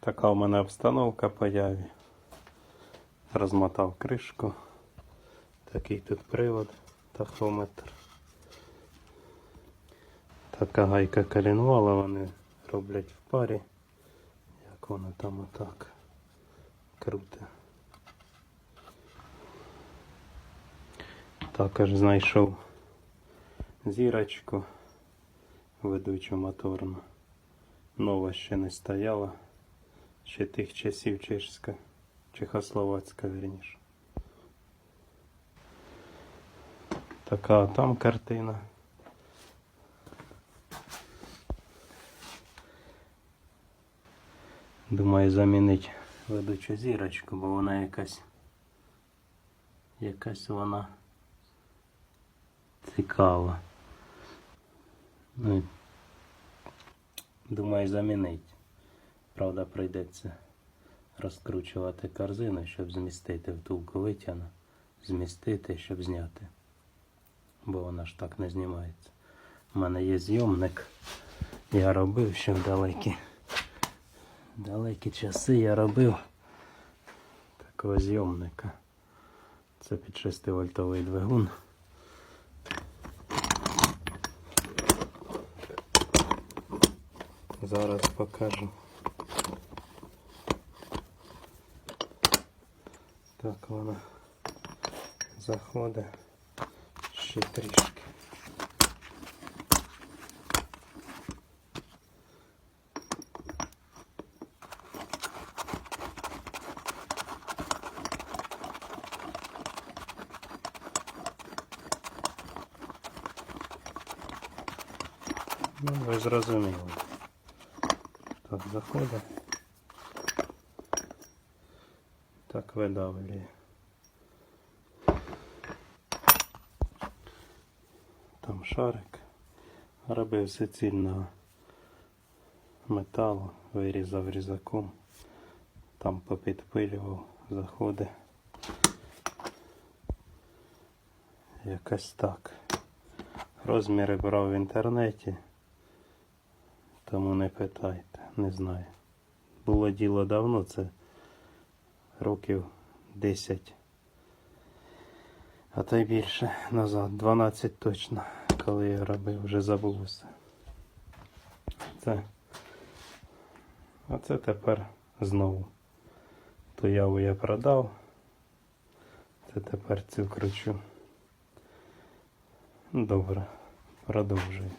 Така у мене обстановка по яві. Розмотав кришку. Такий тут привод, тахометр. Така гайка коленвала вони роблять в парі. Як воно там отак круте. Також знайшов зірочку ведучу моторну. Нова ще не стояла. Ще тих часів чешська, чехословацька вірніше. Така там картина. Думаю замінити ведучу зірочку, бо вона якась якась вона цікава. Ну, думаю замінити. Правда, прийдеться розкручувати корзину, щоб змістити втулку витягну, змістити, щоб зняти. Бо вона ж так не знімається. У мене є зйомник. Я робив ще в далекі. Далекі часи я робив такого зйомника. Це під 6 вольтовий двигун. Зараз покажу. Так вона заходить ще трішки. Ну, ви зрозуміли. Так, заходить. Так видавлює. Там шарик. Робив суцільного металу, вирізав різаком. Там попідпилював, заходить. Якось так. Розміри брав в інтернеті. Тому не питайте, не знаю. Було діло давно, це років 10. А то й більше назад, 12 точно, коли я робив, вже забув усе. Це. А це тепер знову. Ту яву я продав. Це тепер цю кручу. Добре, продовжую.